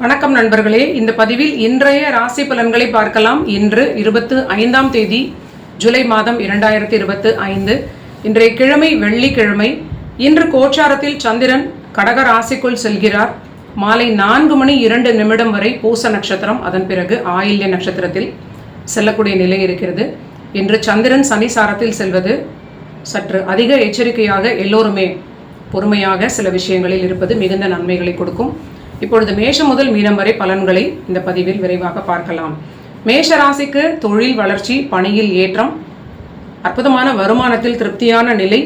வணக்கம் நண்பர்களே. இந்த பதிவில் இன்றைய ராசி பலன்களை பார்க்கலாம். இன்று இருபத்து ஐந்தாம் தேதி ஜூலை மாதம் இரண்டாயிரத்தி இருபத்து ஐந்து இன்றைய கிழமை வெள்ளிக்கிழமை. இன்று கோச்சாரத்தில் சந்திரன் கடக ராசிக்குள் செல்கிறார். மாலை நான்கு மணி இரண்டு நிமிடம் வரை பூச நட்சத்திரம் அதன் பிறகு ஆயில்ய நட்சத்திரத்தில் செல்லக்கூடிய நிலை இருக்கிறது. இன்று சந்திரன் சனிசாரத்தில் செல்வது சற்று அதிக எச்சரிக்கையாக எல்லோருமே பொறுமையாக சில விஷயங்களில் இருப்பது மிகுந்த நன்மைகளை கொடுக்கும். இப்பொழுது மேஷம் முதல் மீனம் வரை பலன்களை இந்த பதிவில் விரைவாக பார்க்கலாம். மேஷ ராசிக்கு தொழில் வளர்ச்சி பணியில் ஏற்றம் அற்புதமான வருமானத்தில் திருப்தியான நிலை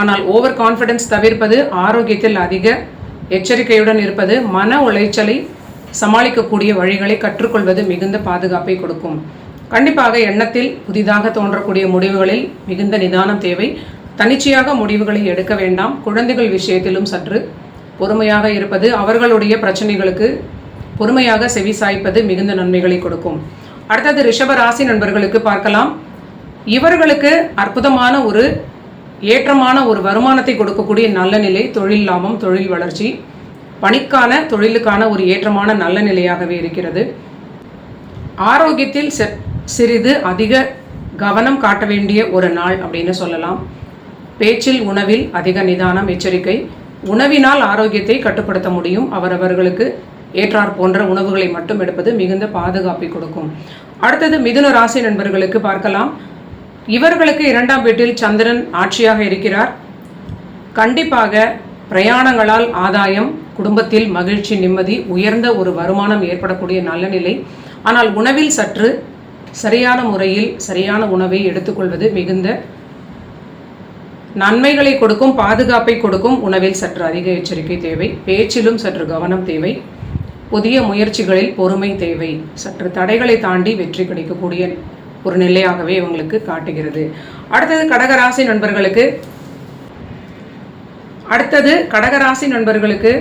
ஆனால் ஓவர் கான்ஃபிடென்ஸ் தவிர்ப்பது ஆரோக்கியத்தில் அதிக எச்சரிக்கையுடன் இருப்பது மன உளைச்சலை சமாளிக்கக்கூடிய வழிகளை கற்றுக்கொள்வது மிகுந்த பாதுகாப்பை கொடுக்கும். கண்டிப்பாக எண்ணத்தில் புதிதாக தோன்றக்கூடிய முடிவுகளில் மிகுந்த நிதானம் தேவை. தனிச்சையாக முடிவுகளை எடுக்க வேண்டாம். குழந்தைகள் விஷயத்திலும் சற்று பொறுமையாக இருப்பது அவர்களுடைய பிரச்சனைகளுக்கு பொறுமையாக செவி சாய்ப்பது மிகுந்த நன்மைகளை கொடுக்கும். அடுத்தது ரிஷப ராசி நண்பர்களுக்கு பார்க்கலாம். இவர்களுக்கு அற்புதமான ஒரு ஏற்றமான ஒரு வருமானத்தை கொடுக்கக்கூடிய நல்ல நிலை தொழில் லாபம் தொழில் வளர்ச்சி. பணிக்கான தொழிலுக்கான ஒரு ஏற்றமான நல்ல நிலையாகவே இருக்கிறது. ஆரோக்கியத்தில் சிறிது அதிக கவனம் காட்ட வேண்டிய ஒரு நாள் அப்படின்னு சொல்லலாம். பேச்சில் உணவில் அதிக நிதானம் எச்சரிக்கை. உணவினால் ஆரோக்கியத்தை கட்டுப்படுத்த முடியும். அவரவர்களுக்கு ஏற்றார் போன்ற உணவுகளை மட்டும் எடுப்பது மிகுந்த பாதுகாப்பை கொடுக்கும். அடுத்தது மிதுன ராசி நண்பர்களுக்கு பார்க்கலாம். இவர்களுக்கு இரண்டாம் வீட்டில் சந்திரன் ஆட்சியாக இருக்கிறார். கண்டிப்பாக பிரயாணங்களால் ஆதாயம் குடும்பத்தில் மகிழ்ச்சி நிம்மதி உயர்ந்த ஒரு வருமானம் ஏற்படக்கூடிய நல்ல நிலை. ஆனால் உணவில் சற்று சரியான முறையில் சரியான உணவை எடுத்துக்கொள்வது மிகுந்த நன்மைகளை கொடுக்கும் பாதுகாப்பை கொடுக்கும் உணவில் சற்று அதிக எச்சரிக்கை தேவை. பேச்சிலும் சற்று கவனம் தேவை. புதிய முயற்சிகளில் பொறுமை தேவை. சற்று தடைகளை தாண்டி வெற்றி கிடைக்கக்கூடிய ஒரு நிலையாகவே இவங்களுக்கு காட்டுகிறது. அடுத்தது கடகராசி நண்பர்களுக்கு அடுத்தது கடகராசி நண்பர்களுக்கு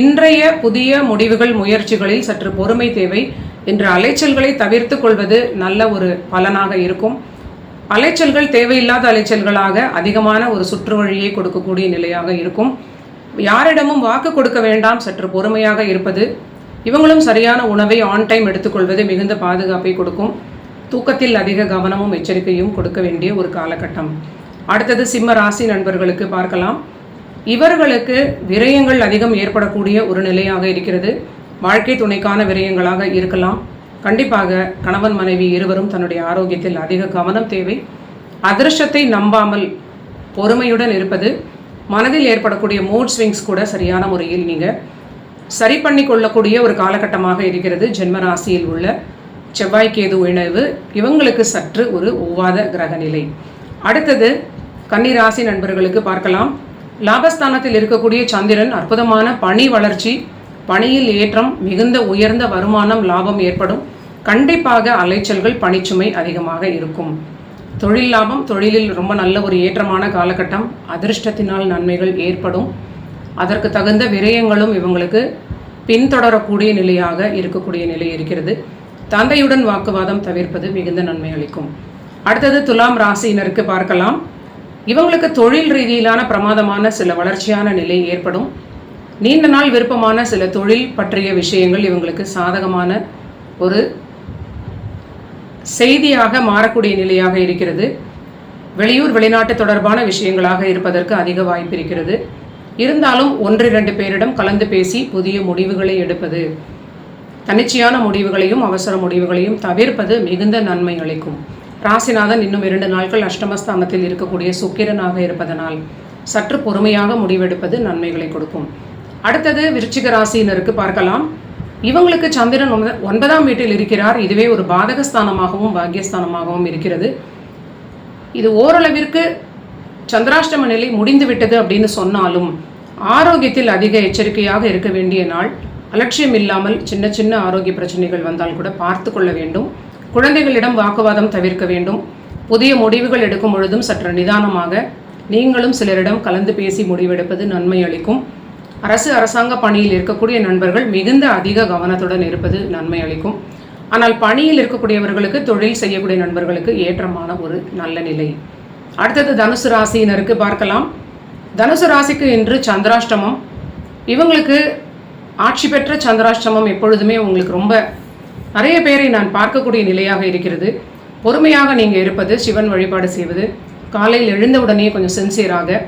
இன்றைய புதிய முடிவுகள் முயற்சிகளில் சற்று பொறுமை தேவை. என்ற அலைச்சல்களை தவிர்த்து கொள்வது நல்ல ஒரு பலனாக இருக்கும். அலைச்சல்கள் தேவையில்லாத அலைச்சல்களாக அதிகமான ஒரு சுற்று வழியை கொடுக்கக்கூடிய நிலையாக இருக்கும். யாரிடமும் வாக்கு கொடுக்க வேண்டாம் சற்று பொறுமையாக இருப்பது இவங்களும் சரியான உணவை ஆன் டைம் எடுத்துக்கொள்வது மிகுந்த பாதுகாப்பை கொடுக்கும். தூக்கத்தில் அதிக கவனமும் எச்சரிக்கையும் கொடுக்க வேண்டிய ஒரு காலகட்டம். அடுத்தது சிம்ம ராசி நண்பர்களுக்கு பார்க்கலாம். இவர்களுக்கு விரயங்கள் அதிகம் ஏற்படக்கூடிய ஒரு நிலையாக இருக்கிறது. வாழ்க்கை துணைக்கான விரயங்களாக இருக்கலாம். கண்டிப்பாக கணவன் மனைவி இருவரும் தன்னுடைய ஆரோக்கியத்தில் அதிக கவனம் தேவை. அதிர்ஷ்டத்தை நம்பாமல் பொறுமையுடன் இருப்பது மனதில் ஏற்படக்கூடிய மூட் ஸ்விங்ஸ் கூட சரியான முறையில் நீங்கள் சரி பண்ணி கொள்ளக்கூடிய ஒரு காலகட்டமாக இருக்கிறது. ஜென்மராசியில் உள்ள செவ்வாய் கேது இணைவு இவங்களுக்கு சற்று ஒரு ஒவ்வாத கிரக நிலை அடுத்தது கன்னிராசி நண்பர்களுக்கு பார்க்கலாம். லாபஸ்தானத்தில் இருக்கக்கூடிய சந்திரன் அற்புதமான பணி வளர்ச்சி பணியில் ஏற்றம் மிகுந்த உயர்ந்த வருமானம் லாபம் ஏற்படும். கண்டிப்பாக அலைச்சல்கள் பணிச்சுமை அதிகமாக இருக்கும். தொழில் லாபம் தொழிலில் ரொம்ப நல்ல ஒரு ஏற்றமான காலகட்டம். அதிர்ஷ்டத்தினால் நன்மைகள் ஏற்படும். அதற்கு தகுந்த விரயங்களும் இவங்களுக்கு பின்தொடரக்கூடிய நிலையாக இருக்கக்கூடிய நிலை இருக்கிறது. தந்தையுடன் வாக்குவாதம் தவிர்ப்பது மிகுந்த நன்மை அளிக்கும். அடுத்தது துலாம் ராசியினருக்கு பார்க்கலாம். இவங்களுக்கு தொழில் ரீதியிலான பிரமாதமான சில வளர்ச்சியான நிலை ஏற்படும். நீண்ட நாள் விருப்பமான சில தொழில் பற்றிய விஷயங்கள் இவங்களுக்கு சாதகமான ஒரு செய்தியாக மாறக்கூடிய நிலையாக இருக்கிறது. வெளியூர் வெளிநாட்டு தொடர்பான விஷயங்களாக இருப்பதற்கு அதிக வாய்ப்பு இருக்கிறது. இருந்தாலும் ஒன்றிரண்டு பேரிடம் கலந்து பேசி புதிய முடிவுகளை எடுப்பது தன்னிச்சையான முடிவுகளையும் அவசர முடிவுகளையும் தவிர்ப்பது மிகுந்த நன்மை அளிக்கும். ராசிநாதன் இன்னும் இரண்டு நாட்கள் அஷ்டமஸ்தானத்தில் இருக்கக்கூடிய சுக்கிரனாக இருப்பதனால் சற்று பொறுமையாக முடிவெடுப்பது நன்மைகளை கொடுக்கும். அடுத்தது விருச்சிக ராசியினருக்கு பார்க்கலாம். இவங்களுக்கு சந்திரன் ஒன்பதாம் வீட்டில் இருக்கிறார். இதுவே ஒரு பாதகஸ்தானமாகவும் பாக்கியஸ்தானமாகவும் இருக்கிறது. இது ஓரளவிற்கு சந்திராஷ்டம நிலை முடிந்து விட்டது அப்படின்னு சொன்னாலும் ஆரோக்கியத்தில் அதிக எச்சரிக்கையாக இருக்க வேண்டிய நாள் அலட்சியம் இல்லாமல் சின்ன சின்ன ஆரோக்கிய பிரச்சனைகள் வந்தால் கூட பார்த்து கொள்ள வேண்டும். குழந்தைகளிடம் வாக்குவாதம் தவிர்க்க வேண்டும். புதிய முடிவுகள் எடுக்கும் பொழுதும் சற்று நிதானமாக நீங்களும் சிலரிடம் கலந்து பேசி முடிவெடுப்பது நன்மை அளிக்கும். அரசு அரசாங்க பணியில் இருக்கக்கூடிய நண்பர்கள் மிகுந்த அதிக கவனத்துடன் இருப்பது நன்மை அளிக்கும். ஆனால் பணியில் இருக்கக்கூடியவர்களுக்கு தொழில் செய்யக்கூடிய நண்பர்களுக்கு ஏற்றமான ஒரு நல்ல நிலை. அடுத்தது தனுசு ராசியினருக்கு பார்க்கலாம். தனுசு ராசிக்கு இன்று சந்திராஷ்டமம். இவங்களுக்கு ஆட்சி பெற்ற சந்திராஷ்டமம் எப்பொழுதுமே உங்களுக்கு ரொம்ப நிறைய பேரை நான் பார்க்கக்கூடிய நிலையாக இருக்கிறது. பொறுமையாக நீங்கள் இருப்பது சிவன் வழிபாடு செய்வது காலையில் எழுந்தவுடனே கொஞ்சம் சின்சியராக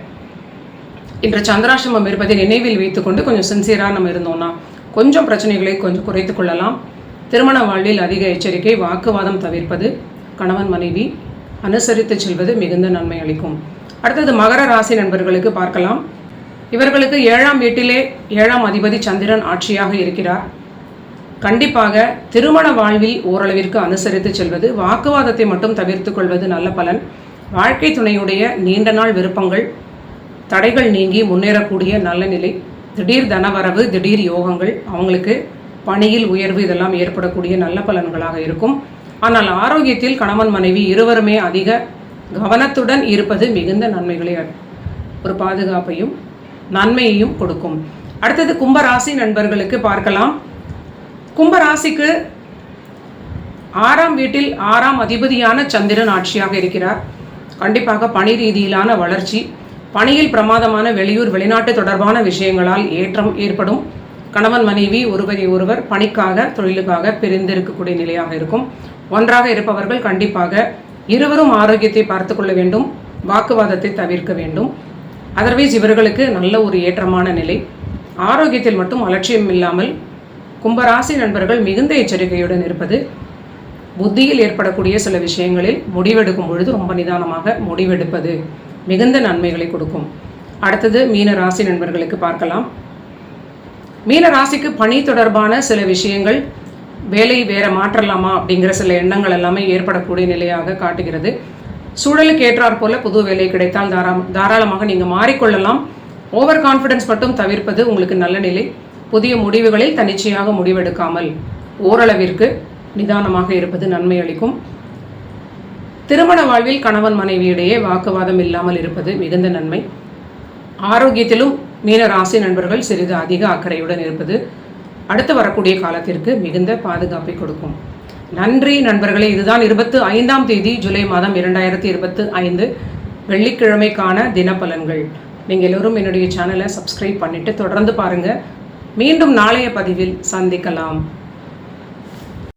இன்று சந்திராசிரமம் இருப்பதை நினைவில் வைத்துக்கொண்டு கொஞ்சம் சின்சியராக நம்ம இருந்தோம்னா கொஞ்சம் பிரச்சனைகளை கொஞ்சம் குறைத்து கொள்ளலாம். திருமண வாழ்வில் அதிக எச்சரிக்கை வாக்குவாதம் தவிர்ப்பது கணவன் மனைவி அனுசரித்து செல்வது மிகுந்த நன்மை அளிக்கும். அடுத்தது மகர ராசி நண்பர்களுக்கு பார்க்கலாம். இவர்களுக்கு ஏழாம் வீட்டிலே ஏழாம் அதிபதி சந்திரன் ஆட்சியாக இருக்கிறார். கண்டிப்பாக திருமண வாழ்வில் ஓரளவிற்கு அனுசரித்து செல்வது வாக்குவாதத்தை மட்டும் தவிர்த்து கொள்வது நல்ல பலன். வாழ்க்கை துணையுடைய நீண்ட நாள் விருப்பங்கள் தடைகள் நீங்கி முன்னேறக்கூடிய நல்ல நிலை. திடீர் தனவரவு திடீர் யோகங்கள் அவங்களுக்கு பணியில் உயர்வு இதெல்லாம் ஏற்படக்கூடிய நல்ல பலன்களாக இருக்கும். ஆனால் ஆரோக்கியத்தில் கணவன் மனைவி இருவருமே அதிக கவனத்துடன் இருப்பது மிகுந்த நன்மைகளை ஒரு பாதுகாப்பையும் நன்மையையும் கொடுக்கும். அடுத்தது கும்பராசி நண்பர்களுக்கு பார்க்கலாம். கும்பராசிக்கு ஆறாம் வீட்டில் ஆறாம் அதிபதியான சந்திரன் ஆட்சியாக இருக்கிறார். கண்டிப்பாக பணி ரீதியிலான வளர்ச்சி பணியில் பிரமாதமான வெளியூர் வெளிநாட்டு தொடர்பான விஷயங்களால் ஏற்றம் ஏற்படும். கணவன் மனைவி ஒருவரை ஒருவர் பணிக்காக தொழிலுக்காக பிரிந்திருக்கக்கூடிய நிலையாக இருக்கும். ஒன்றாக இருப்பவர்கள் கண்டிப்பாக இருவரும் ஆரோக்கியத்தை பார்த்து கொள்ள வேண்டும் வாக்குவாதத்தை தவிர்க்க வேண்டும். அதர்வைஸ் இவர்களுக்கு நல்ல ஒரு ஏற்றமான நிலை. ஆரோக்கியத்தில் மட்டும் அலட்சியம் இல்லாமல் கும்பராசி நண்பர்கள் மிகுந்த எச்சரிக்கையுடன் இருப்பது. புத்தியில் ஏற்படக்கூடிய சில விஷயங்களில் முடிவெடுக்கும் பொழுது ரொம்ப நிதானமாக முடிவெடுப்பது. மிகுந்த நன்மைகளை கொடுக்கும். அடுத்தது மீன ராசி நண்பர்களுக்கு பார்க்கலாம். மீன ராசிக்கு பணி தொடர்பான சில விஷயங்கள் வேலை வேற மாற்றலாமா அப்படிங்கிற சில எண்ணங்கள் எல்லாமே ஏற்படக்கூடிய நிலையாக காட்டுகிறது. சூழலுக்கு ஏற்றாற் போல புது வேலை கிடைத்தால் தாரா தாராளமாக நீங்கள் மாறிக்கொள்ளலாம். ஓவர் கான்ஃபிடன்ஸ் மட்டும் தவிர்ப்பது உங்களுக்கு நல்ல நிலை. புதிய முடிவுகளில் தன்னிச்சையாக முடிவெடுக்காமல் ஓரளவிற்கு நிதானமாக இருப்பது நன்மை அளிக்கும். திருமண வாழ்வில் கணவன் மனைவியிடையே வாக்குவாதம் இல்லாமல் இருப்பது மிகுந்த நன்மை. ஆரோக்கியத்திலும் மீன ராசி நண்பர்கள் சிறிது அதிக அக்கறையுடன் இருப்பது அடுத்து வரக்கூடிய காலத்திற்கு மிகுந்த பாதுகாப்பை கொடுக்கும். நன்றி நண்பர்களே இதுதான் இருபத்து ஐந்தாம் தேதி ஜூலை மாதம் இரண்டாயிரத்தி இருபத்து ஐந்து. வெள்ளிக்கிழமைக்கான தினப்பலன்கள். நீங்கள் எல்லோரும் என்னுடைய சேனலை சப்ஸ்கிரைப் பண்ணிவிட்டு தொடர்ந்து பாருங்கள் மீண்டும் நாளைய பதிவில் சந்திக்கலாம்.